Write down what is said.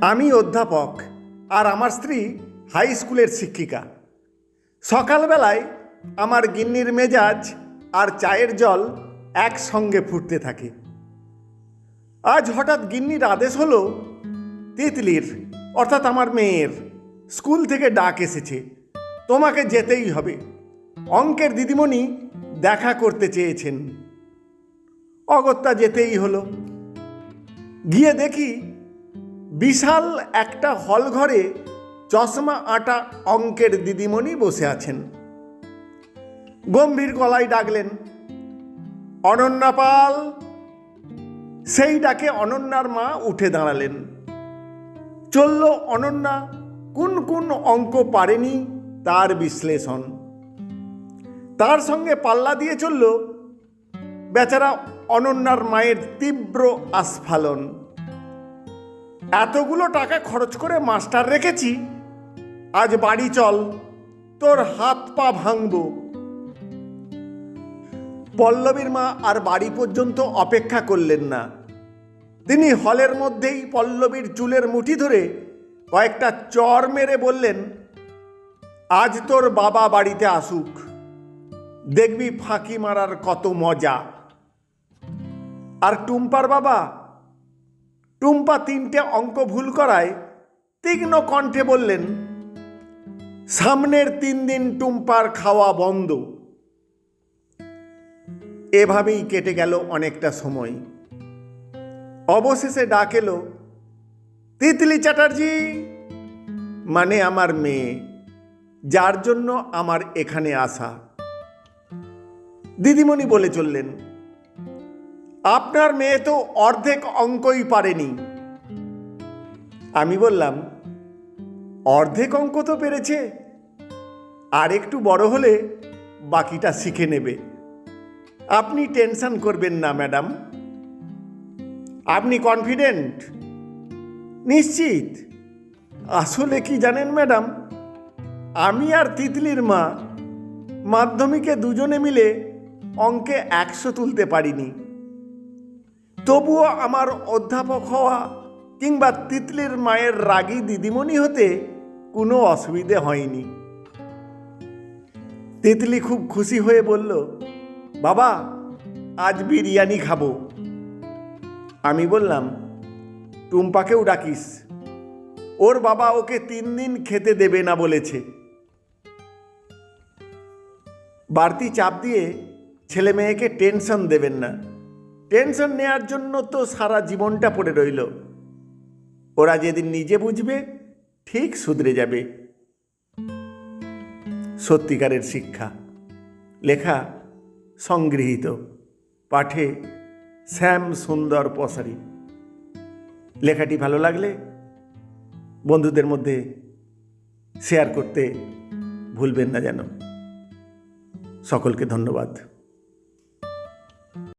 আমি অধ্যাপক আর আমার স্ত্রী হাই স্কুলের শিক্ষিকা। সকালবেলায় আমার গিন্নির মেজাজ আর চায়ের জল একসঙ্গে ফুটতে থাকে। আজ হঠাৎ গিন্নির আদেশ হলো, তিতলির, অর্থাৎ আমার মেয়ের, স্কুল থেকে ডাক এসেছে। তোমাকে যেতেই হবে। অঙ্কের দিদিমণি দেখা করতে চেয়েছেন। অগত্যা যেতেই হলো। গিয়ে দেখি বিশাল একটা হল ঘরে চশমা আটা অঙ্কের দিদিমণি বসে আছেন। গম্ভীর গলায় ডাকলেন, অনন্যা পাল। সেই ডাকে অনন্যার মা উঠে দাঁড়ালেন। চলল, অনন্যা, কোন কোন অঙ্ক পারেনি? তার বিশ্লেষণ। তার সঙ্গে পাল্লা দিয়ে চলল, বেচারা অনন্যার মায়ের তীব্র আস্ফালন। এতগুলো টাকা খরচ করে মাস্টার রেখেছি। আজ বাড়ি চল, তোর হাত পা ভাঙব। পল্লবীর মা আর বাড়ি পর্যন্ত অপেক্ষা করলেন না। তিনি হলের মধ্যেই পল্লবীর চুলের মুঠি ধরে কয়েকটা চর মেরে বললেন, আজ তোর বাবা বাড়িতে আসুক। দেখবি ফাঁকি মারার কত মজা। আর টুম্পার বাবা টুম্পা তিনটে অঙ্ক ভুল করায় তীক্ষ্ণ কণ্ঠে বললেন, সামনের তিন দিন টুম্পার খাওয়া বন্ধ। এভাবেই কেটে গেল অনেকটা সময়। অবশেষে ডাক এলো, তিতলি চ্যাটার্জি মানে আমার মেয়ে, যার জন্য আমার এখানে আসা। দিদিমণি বলে চললেন আপনার মেয়ে তো অর্ধেক অঙ্কই পারেনি। আমি বললাম, অর্ধেক অঙ্ক তো পেরেছে, আর একটু বড় হলে বাকিটা শিখে নেবে। আপনি টেনশন করবেন না, ম্যাডাম। আপনি কনফিডেন্ট নিশ্চিত। আসলে কি জানেন, ম্যাডাম, আমি আর তিতলির মা মাধ্যমিকে দুজনে মিলে অঙ্কে একশো তুলতে পারিনি। তবুও আমার অধ্যাপক হওয়া কিংবা তিতলির মায়ের রাগী দিদিমণি হতে কোনো অসুবিধে হয়নি। তিতলি খুব খুশি হয়ে বলল, বাবা, আজ বিরিয়ানি খাব। আমি বললাম, টুম্পাকেও ডাকিস। ওর বাবা ওকে তিন দিন খেতে দেবে না বলেছে। বাড়তি চাপ দিয়ে ছেলে মেয়েকে টেনশন দেবেন না। টেনশন নেয়ার জন্য তো সারা জীবনটা পড়ে রইল। ওরা যেদিন নিজে বুঝবে, ঠিক শুধরে যাবে। সত্যিকারের শিক্ষা। লেখা সংগৃহীত। পাঠে শ্যাম সুন্দর পসারি। লেখাটি ভালো লাগলে বন্ধুদের মধ্যে শেয়ার করতে ভুলবেন না যেন। সকলকে ধন্যবাদ।